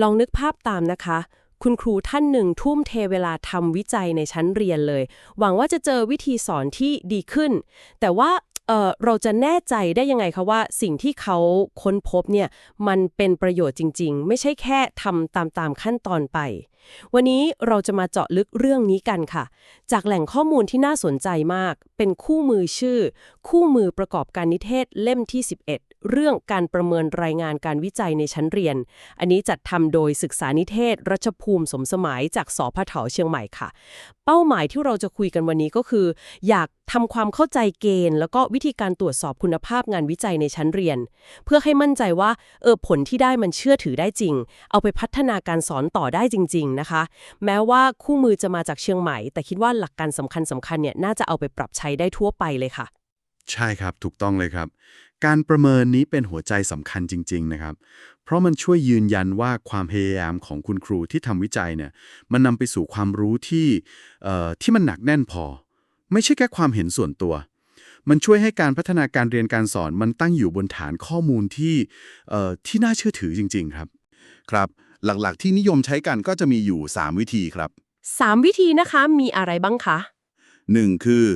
ลองนึกภาพตามนะคะ คุณครูท่านหนึ่งทุ่มเทเวลาทำวิจัยในชั้นเรียนเลย หวังว่าจะเจอวิธีสอนที่ดีขึ้น แต่ว่าเอ่อเราจะแน่ใจได้ยังไงคะว่าสิ่งที่เขาค้นพบเนี่ยมันเป็นประโยชน์จริง ๆ ไม่ใช่แค่ทำตามตามขั้นตอนไป วันนี้เราจะมาเจาะลึกเรื่องนี้กันค่ะ จากแหล่งข้อมูลที่น่าสนใจมาก เป็นคู่มือชื่อ คู่มือประกอบการนิเทศเล่มที่ 11 เรื่องการประเมินรายงานการวิจัยในชั้นเรียน อันนี้จัดทำโดยศึกษานิเทศ รัชภูมิสมสมัยจากสพเถาเชียงใหม่ค่ะ เป้าหมายที่เราจะคุยกันวันนี้ก็คือ อยากทำความเข้าใจเกณฑ์ แล้วก็วิธีการตรวจสอบคุณภาพงานวิจัยในชั้นเรียน เพื่อให้มั่นใจว่าเออผลที่ได้มันเชื่อถือได้จริง เอาไปพัฒนาการสอนต่อได้จริง ๆนะคะ แม้ว่าคู่มือจะมาจากเชียงใหม่ แต่คิดว่าหลักการสำคัญสำคัญๆเนี่ยน่าจะเอาไปปรับใช้ได้ทั่วไปเลยค่ะ ใช่ครับถูกต้องเลยครับ การประเมินนี้เป็นหัวใจสำคัญจริง ๆ นะครับ เพราะมันช่วยยืนยันว่าความพยายามของคุณครูที่ทำวิจัยเนี่ยมันนำไปสู่ความรู้ที่เอ่อที่มันหนักแน่นพอ ไม่ใช่แค่ความเห็นส่วนตัวมันช่วยให้การพัฒนาการเรียนการสอนมันตั้งอยู่บนฐานข้อมูลที่เอ่อที่น่าเชื่อถือจริง ๆ ครับ ครับ หลักๆ ที่นิยมใช้กันก็จะมีอยู่ 3 วิธีครับ 3 วิธีนะคะมีอะไรบ้างคะ 1. คือ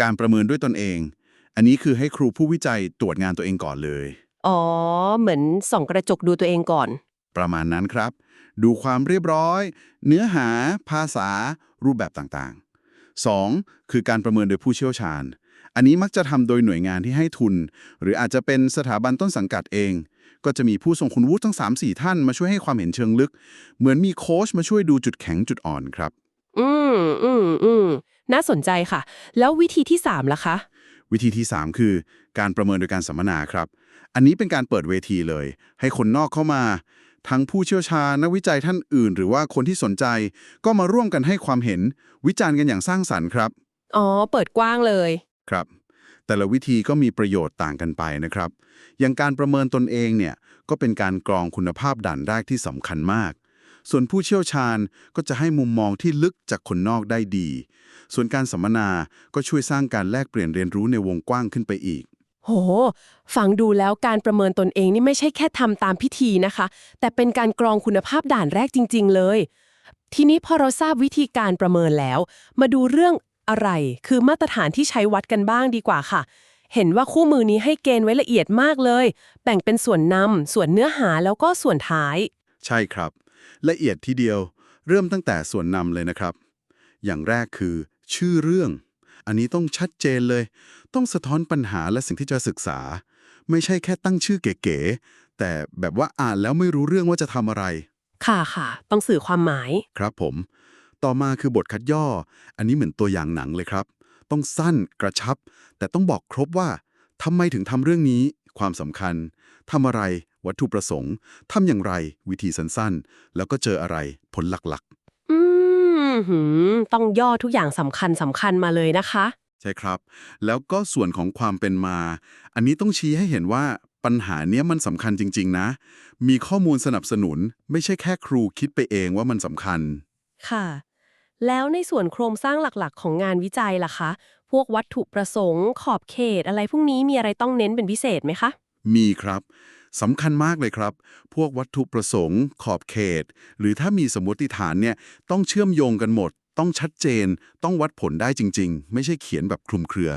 การประเมินด้วยตนเอง อันนี้คือให้ครูผู้วิจัยตรวจงานตัวเองก่อนเลย อ๋อ เหมือนส่องกระจกดูตัวเองก่อน ประมาณนั้นครับ ดูความเรียบร้อย เนื้อหา ภาษา รูปแบบต่างๆ 2. คือการประเมินโดยผู้เชี่ยวชาญ อันนี้มักจะทำโดยหน่วยงานที่ให้ทุน หรืออาจจะเป็นสถาบันต้นสังกัดเอง ก็จะมีผู้ทรงคุณวุฒิทั้ง 3-4 ท่านมาช่วยให้ความเห็นเชิงลึก เหมือนมีโค้ชมาช่วยดูจุดแข็งจุดอ่อนครับ อืมอืมอืมน่าสนใจค่ะ แล้ววิธีที่ 3ล่ะคะ วิธีที่ 3 คือ การประเมินโดยการสัมมนาครับ อันนี้เป็นการเปิดเวทีเลย ให้คนนอกเข้ามา ทั้งผู้เชี่ยวชาญนักวิจัยท่านอื่น หรือว่าคนที่สนใจ ก็มาร่วมกันให้ความเห็น วิจารณ์กันอย่างสร้างสรรค์ครับ อ๋อ เปิดกว้างเลย ครับ แต่ละวิธีก็มีประโยชน์ต่างกันไปนะครับ อย่างการประเมินตนเองเนี่ยก็เป็นการกรองคุณภาพด่านแรกที่สำคัญมาก ส่วนผู้เชี่ยวชาญก็จะให้มุมมองที่ลึกจากคนนอกได้ดี ส่วนการสัมมนาก็ช่วยสร้างการแลกเปลี่ยนเรียนรู้ในวงกว้างขึ้นไปอีก โห ฟังดูแล้วการประเมินตนเองนี่ไม่ใช่แค่ทำตามพิธีนะคะ แต่เป็นการกรองคุณภาพด่านแรกจริง ๆ เลยทีนี้พอเราทราบวิธีการประเมินแล้ว มาดูเรื่อง อะไรคือมาตรฐานที่ใช้วัดกันบ้างดีกว่าค่ะ เห็นว่าคู่มือนี้ให้เกณฑ์ไว้ละเอียดมากเลย แบ่งเป็นส่วนนำส่วนเนื้อหาแล้วก็ส่วนท้าย ใช่ครับ ละเอียดทีเดียว เริ่มตั้งแต่ส่วนนำเลยนะครับ อย่างแรกคือ ชื่อเรื่อง อันนี้ต้องชัดเจนเลย ต้องสะท้อนปัญหาและสิ่งที่จะศึกษา ไม่ใช่แค่ตั้งชื่อเก๋ๆแต่แบบว่าอ่านแล้วไม่รู้เรื่องว่าจะทำอะไร ค่ะค่ะ ต้องสื่อความหมาย ครับผม ต่อมาคือบทคัดย่อ อันนี้เหมือนตัวอย่างหนังเลยครับ ต้องสั้นกระชับ แต่ต้องบอกครบว่าทำไมถึงทำเรื่องนี้ ความสำคัญทำอะไร วัตถุประสงค์ทำอย่างไร วิธีสั้นๆ แล้วก็เจออะไรผลหลักอืมหืมต้องย่อทุกอย่างสำคัญสำคัญมาเลยนะคะๆใช่ครับ แล้วก็ส่วนของความเป็นมา อันนี้ต้องชี้ให้เห็นว่าปัญหาเนี้ยมันสำคัญจริง ๆ นะ มีข้อมูลสนับสนุนไม่ใช่แค่ครูคิดไปเองว่ามันสำคัญ ค่ะ แล้วในส่วนโครงสร้างหลักๆ ของงานวิจัยล่ะคะ พวกวัตถุประสงค์ ขอบเขต อะไรพวกนี้มีอะไรต้องเน้นเป็นพิเศษไหมคะ มีครับสำคัญมากเลยครับ พวกวัตถุประสงค์ ขอบเขต หรือถ้ามีสมมติฐานเนี่ยต้องเชื่อมโยงกันหมด ต้องชัดเจน ต้องวัดผลได้จริง ๆ ไม่ใช่เขียนแบบคลุมเครือ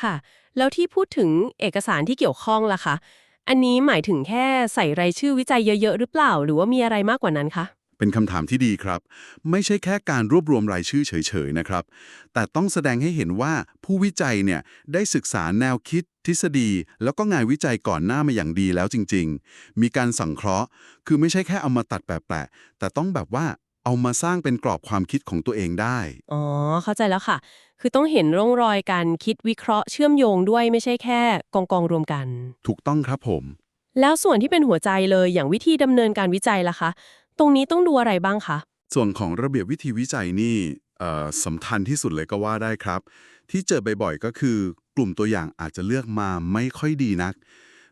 ค่ะ แล้วที่พูดถึงเอกสารที่เกี่ยวข้องล่ะคะ อันนี้หมายถึงแค่ใส่รายชื่อวิจัยเยอะๆหรือเปล่า หรือว่ามีอะไรมากกว่านั้นคะ เป็นคำถามที่ดีครับ ไม่ใช่แค่การรวบรวมรายชื่อเฉยๆนะครับ แต่ต้องแสดงให้เห็นว่าผู้วิจัยเนี่ยได้ศึกษาแนวคิด ทฤษฎี แล้วก็งานวิจัยก่อนหน้ามาอย่างดีแล้วจริง ๆ มีการสังเคราะห์ คือไม่ใช่แค่เอามาตัดแปะๆแต่ต้องแบบว่าเอามาสร้างเป็นกรอบความคิดของตัวเองได้ อ๋อ เข้าใจแล้วค่ะ คือต้องเห็นร่องรอยการคิดวิเคราะห์เชื่อมโยงด้วยไม่ใช่แค่กองกองๆรวมกัน ถูกต้องครับผม แล้วส่วนที่เป็นหัวใจเลยอย่างวิธีดำเนินการวิจัยล่ะคะ ตรงนี้ต้องดูอะไรบ้างคะ ส่วนของระเบียบวิธีวิจัยนี่เอ่อสำคัญที่สุดเลยก็ว่าได้ครับ ที่เจอบ่อยๆก็คือกลุ่มตัวอย่างอาจจะเลือกมาไม่ค่อยดีนัก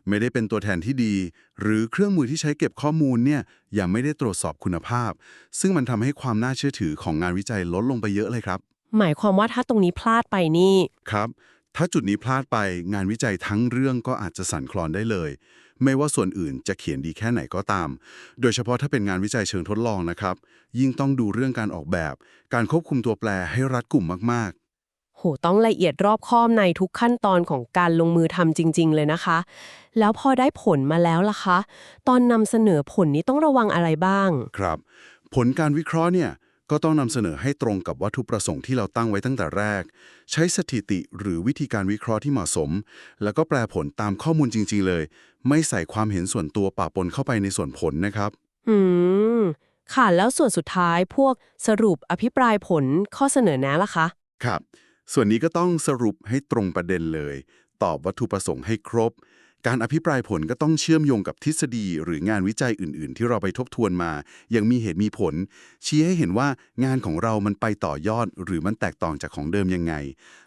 ไม่ได้เป็นตัวแทนที่ดี หรือเครื่องมือที่ใช้เก็บข้อมูลเนี่ยยังไม่ได้ตรวจสอบคุณภาพ ซึ่งมันทำให้ความน่าเชื่อถือของงานวิจัยลดลงไปเยอะเลยครับ หมายความว่าถ้าตรงนี้พลาดไปนี่ ครับ ถ้าจุดนี้พลาดไปงานวิจัยทั้งเรื่องก็อาจจะสั่นคลอนได้เลย ไม่ว่าส่วนอื่นจะเขียนดีแค่ไหนก็ตาม โดยเฉพาะถ้าเป็นงานวิจัยเชิงทดลองนะครับ ยิ่งต้องดูเรื่องการออกแบบ การควบคุมตัวแปรให้รัดกุมมากโหต้องละเอียดรอบคอบในทุกขั้นตอนของการลงมือทำจริง ๆ เลยนะคะ แล้วพอได้ผลมาแล้วล่ะคะ ตอนนำเสนอผลนี้ต้องระวังอะไรบ้างๆครับ ผลการวิเคราะห์เนี่ย ก็ต้องนำเสนอให้ตรงกับวัตถุประสงค์ที่เราตั้งไว้ตั้งแต่แรก ใช้สถิติหรือวิธีการวิเคราะห์ที่เหมาะสม แล้วก็แปลผลตามข้อมูลจริง ๆ เลย ไม่ใส่ความเห็นส่วนตัวปะปนเข้าไปในส่วนผลนะครับ อืม ค่ะ แล้วส่วนสุดท้ายพวกสรุปอภิปรายผลข้อเสนอแนะล่ะคะ ครับ ส่วนนี้ก็ต้องสรุปให้ตรงประเด็นเลย ตอบวัตถุประสงค์ให้ครบ การอภิปรายผลก็ต้องเชื่อมโยงกับทฤษฎีหรืองานวิจัยอื่น ๆ ที่เราไปทบทวนมา ยังมีเหตุมีผล ชี้ให้เห็นว่างานของเรามันไปต่อยอด หรือมันแตกต่างจากของเดิมยังไง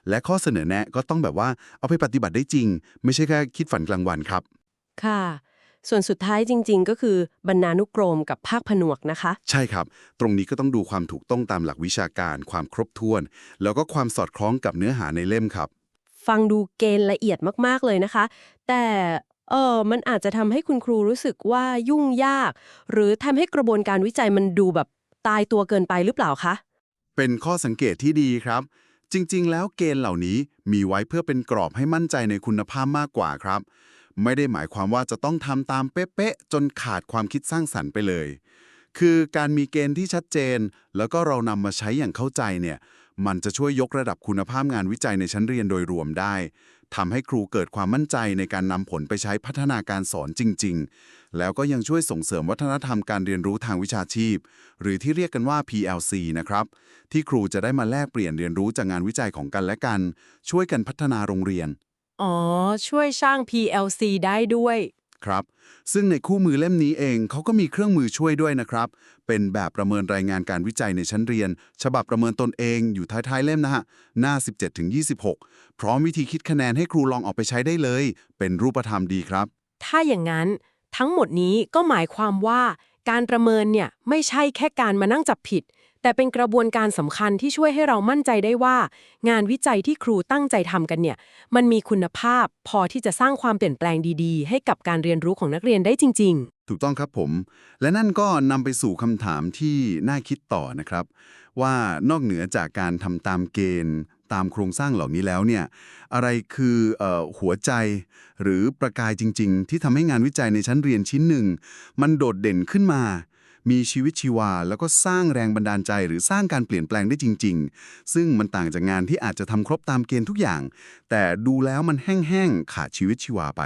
และข้อเสนอแนะก็ต้องแบบว่าเอาไปปฏิบัติได้จริง ไม่ใช่แค่คิดฝันกลางวันครับ ค่ะ ส่วนสุดท้ายจริง ๆ ก็คือบรรณานุกรมกับภาคผนวกนะคะ ใช่ครับ ตรงนี้ก็ต้องดูความถูกต้องตามหลักวิชาการ ความครบถ้วน แล้วก็ความสอดคล้องกับเนื้อหาในเล่มครับ ฟังดูเกณฑ์ละเอียดมากๆเลยนะคะ แต่เออมันอาจจะทำให้คุณครูรู้สึกว่ายุ่งยาก หรือทำให้กระบวนการวิจัยมันดูแบบตายตัวเกินไปหรือเปล่าคะ เป็นข้อสังเกตที่ดีครับ จริง ๆ แล้วเกณฑ์เหล่านี้มีไว้เพื่อเป็นกรอบให้มั่นใจในคุณภาพมากกว่าครับ ไม่ได้หมายความว่าจะต้องทำตามเป๊ะๆจนขาดความคิดสร้างสรรค์ไปเลย คือการมีเกณฑ์ที่ชัดเจน แล้วก็เรานำมาใช้อย่างเข้าใจเนี่ย มันจะช่วยยกระดับคุณภาพงานวิจัยในชั้นเรียนโดยรวมได้ทำให้ครูเกิดความมั่นใจในการนำผลไปใช้พัฒนาการสอนจริง ๆ แล้วก็ยังช่วยส่งเสริมวัฒนธรรมการเรียนรู้ทางวิชาชีพ หรือที่เรียกกันว่า PLC นะครับ ที่ครูจะได้มาแลกเปลี่ยนเรียนรู้จากงานวิจัยของกันและกัน ช่วยกันพัฒนาโรงเรียน อ๋อ ช่วยสร้าง PLC ได้ด้วย ครับ ซึ่งในคู่มือเล่มนี้เองเขาก็มีเครื่องมือช่วยด้วยนะครับ เป็นแบบประเมินรายงานการวิจัยในชั้นเรียน ฉบับประเมินตนเองอยู่ท้ายๆเล่มนะฮะ หน้า 17-26 พร้อมวิธีคิดคะแนนให้ครูลองเออกไปใช้ได้เลย เป็นรูปธรรมดีครับ ถ้าอย่างนั้นทั้งหมดนี้ก็หมายความว่า การประเมินเนี่ยไม่ใช่แค่การมานั่งจับผิด แต่เป็นกระบวนการสำคัญที่ช่วยให้เรามั่นใจได้ว่า งานวิจัยที่ครูตั้งใจทำกันเนี่ยมันมีคุณภาพพอที่จะสร้างความเปลี่ยนแปลงดีๆ ให้กับการเรียนรู้ของนักเรียนได้จริง ๆถูกต้องครับผม และนั่นก็นำไปสู่คำถามที่น่าคิดต่อนะครับ ว่านอกเหนือจากการทำตามเกณฑ์ ตามโครงสร้างเหล่านี้แล้วเนี่ยอะไรคือออหัวใจหรือประกายจริง ๆ ที่ทำให้งานวิจัยในชั้นเรียนชิ้นหนึ่ง มันโดดเด่นขึ้นมา มีชีวิตชีวา แล้วก็สร้างแรงบันดาลใจ หรือสร้างการเปลี่ยนแปลงได้จริง ๆ ซึ่งมันต่างจากงานที่อาจจะทำครบตามเกณฑ์ทุกอย่าง แต่ดูแล้วมันแห้งๆขาดชีวิตชีวาไป